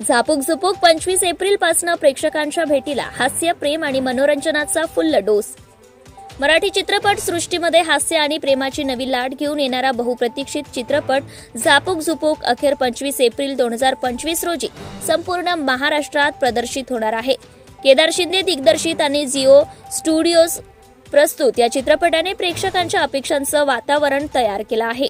झापूक झुपूक पंचवीस एप्रिलपासून प्रेक्षकांच्या भेटीला हास्य प्रेम आणि मनोरंजनाचा फुल्ल डोस. मराठी चित्रपट सृष्टीमध्ये हास्य आणि प्रेमाची नवी लाट घेऊन येणारा बहुप्रतीक्षित चित्रपट झापूक झुपूक अखेर पंचवीस एप्रिल दोन हजार पंचवीस रोजी संपूर्ण महाराष्ट्रात प्रदर्शित होणार आहे. केदार शिंदे दिग्दर्शित आणि जिओ स्टुडिओज प्रस्तुत या चित्रपटाने प्रेक्षकांच्या अपेक्षांचं वातावरण तयार केलं आहे.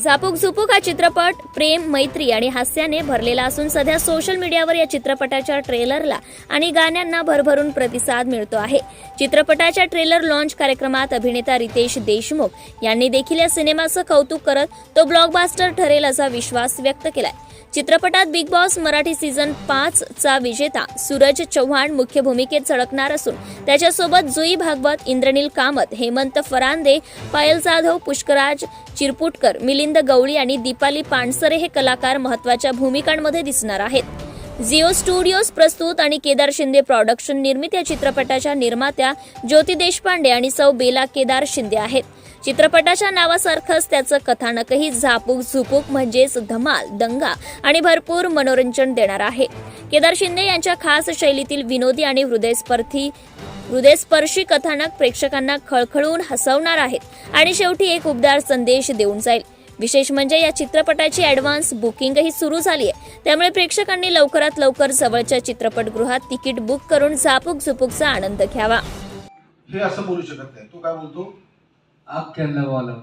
झापूक झुपूक हा चित्रपट प्रेम मैत्री आणि हास्याने भरलेला असून सध्या सोशल मीडियावर या चित्रपटाच्या ट्रेलरला आणि गाण्यांना भरभरून प्रतिसाद मिळतो आहे. चित्रपटाच्या ट्रेलर लॉन्च कार्यक्रमात अभिनेता रितेश देशमुख यांनी देखील या सिनेमाचं कौतुक करत तो ब्लॉकबास्टर ठरेल असा विश्वास व्यक्त केलाय. चित्रपटात बिग बॉस मराठी सीझन पाच चा विजेता सूरज चव्हाण मुख्य भूमिकेत झळकणार असून त्याच्यासोबत जुई भागवत इंद्रनील कामत हेमंत फरांदे पायल जाधव पुष्कराज चिरपुटकर मिलिंद गवळी आणि दीपाली पानसरे हे कलाकार महत्त्वाच्या भूमिकांमध्ये दिसणार आहेत. झिओ स्टुडिओज प्रस्तुत आणि केदार शिंदे प्रॉडक्शन निर्मित या चित्रपटाच्या निर्मात्या ज्योती देशपांडे आणि सौ बेला केदार शिंदे आहेत. चित्रपटाच्या नावासारखंच त्याचं कथानकही झापूक झुपूक म्हणजेच धमाल दंगा आणि भरपूर मनोरंजन देणार आहे. केदार शिंदे यांच्या खास शैलीतील विनोदी आणि हृदयस्पर्धी हृदयस्पर्शी कथानक प्रेक्षकांना खळखळून हसवणार आहेत आणि शेवटी एक उबदार संदेश देऊन जाईल. विशेष म्हणजे या चित्रपटाची ऍडव्हान्स बुकिंगही सुरू झाली आहे. त्यामुळे प्रेक्षकांनी लवकरात लवकर जवळच्या चित्रपटगृहात तिकीट बुक करून झापूक झुपूकचा आनंद घ्यावा. हे असं बोलू शकत नाही. तू काय बोलतो? अख्ख्यांना बोलाव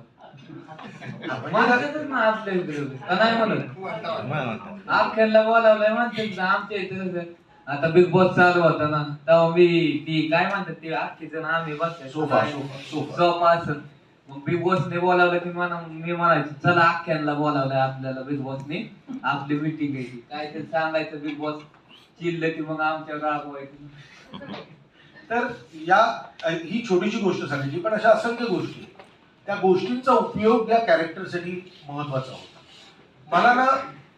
ना आपल्या इकडे का नाही म्हणत? अख्ख्यांना बोलावलंय म्हणतात ना आमच्या इथे कसं? आता बिग बॉस चालू होता ना. तेव्हा मी ती काय म्हणतात ती अख्खी जण आम्ही सोफा, सोफा, मग बिग बॉसने बोलावलं की म्हणा मी म्हणायचं चला अख्ख्यांना बोलावलंय आपल्याला बिग बॉसने आपली मिटिंग आहे काय ते सांगायचं बिग बॉस चिल्ल की मग आमच्या राबवायचं तर या ही छोटीशी गोष्ट सांगायची पण अशा असंख्य गोष्टी. त्या गोष्टींचा उपयोग या कॅरेक्टरसाठी महत्त्वाचा होता. मला ना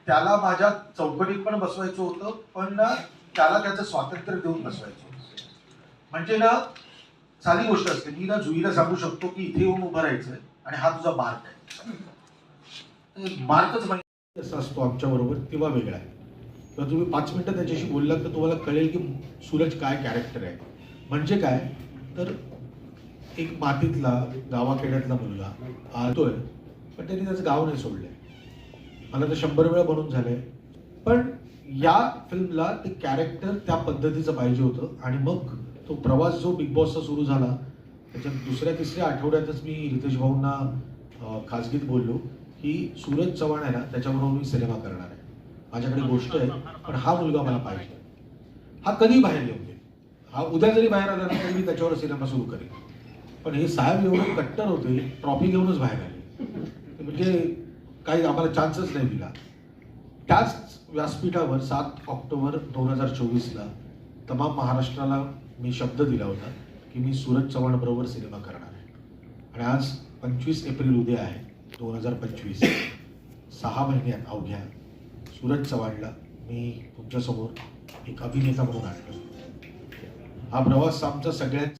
त्याला माझ्या चौकटीत पण बसवायचं होतं पण ना त्याला त्याचं स्वातंत्र्य देऊन बसवायचं होतं. म्हणजे ना साधी गोष्ट असते मी ना जुईला सांगू शकतो की इथे येऊन उभं राहायचंय आणि हा तुझा मार्क आहे. मार्कच माहिती म्हणजे असा असतो आमच्या बरोबर तेव्हा वेगळा आहे. किंवा तुम्ही पाच मिनिटं त्याच्याशी बोललात तर तुम्हाला कळेल की सूरज काय कॅरेक्टर आहे. म्हणजे काय? तर एक मातीतला गावाखेड्यातला मुलगा आलतोय पण त्यांनी त्याचं गाव नाही सोडलंय. मला तर शंभर वेळा बनून झालंय. पण या फिल्मला ते कॅरेक्टर त्या पद्धतीचं पाहिजे होतं आणि मग तो प्रवास जो बिग बॉसचा सुरू झाला त्याच्या दुसऱ्या तिसऱ्या आठवड्यातच मी रितेश भाऊंना खाजगीत बोललो की सूरज चव्हाण आहे ना त्याच्याबरोबर मी सिनेमा करणार आहे. माझ्याकडे गोष्ट आहे पण हा मुलगा मला पाहिजे. हा कधी बाहेर येऊ दे हा उद्या जरी बाहेर आला ना तरी मी त्याच्यावर सिनेमा सुरू करेन. पण हे साहेब एवढे कट्टर होते ट्रॉफी घेऊनच बाहेर आले. म्हणजे काही आम्हाला चान्सच नाही दिला. त्याच व्यासपीठावर सात ऑक्टोबर दोन हजार चोवीसला तमाम महाराष्ट्राला मी शब्द दिला होता की मी सूरज चव्हाण बरोबर सिनेमा करणार आहे. आणि आज पंचवीस एप्रिल उद्या आहे दोन हजार पंचवीस. सहा महिन्यात अवघ्या सूरज चव्हाणला मी तुमच्यासमोर एक अभिनेता म्हणून आणलो. हा प्रवास आमचा सगळ्यात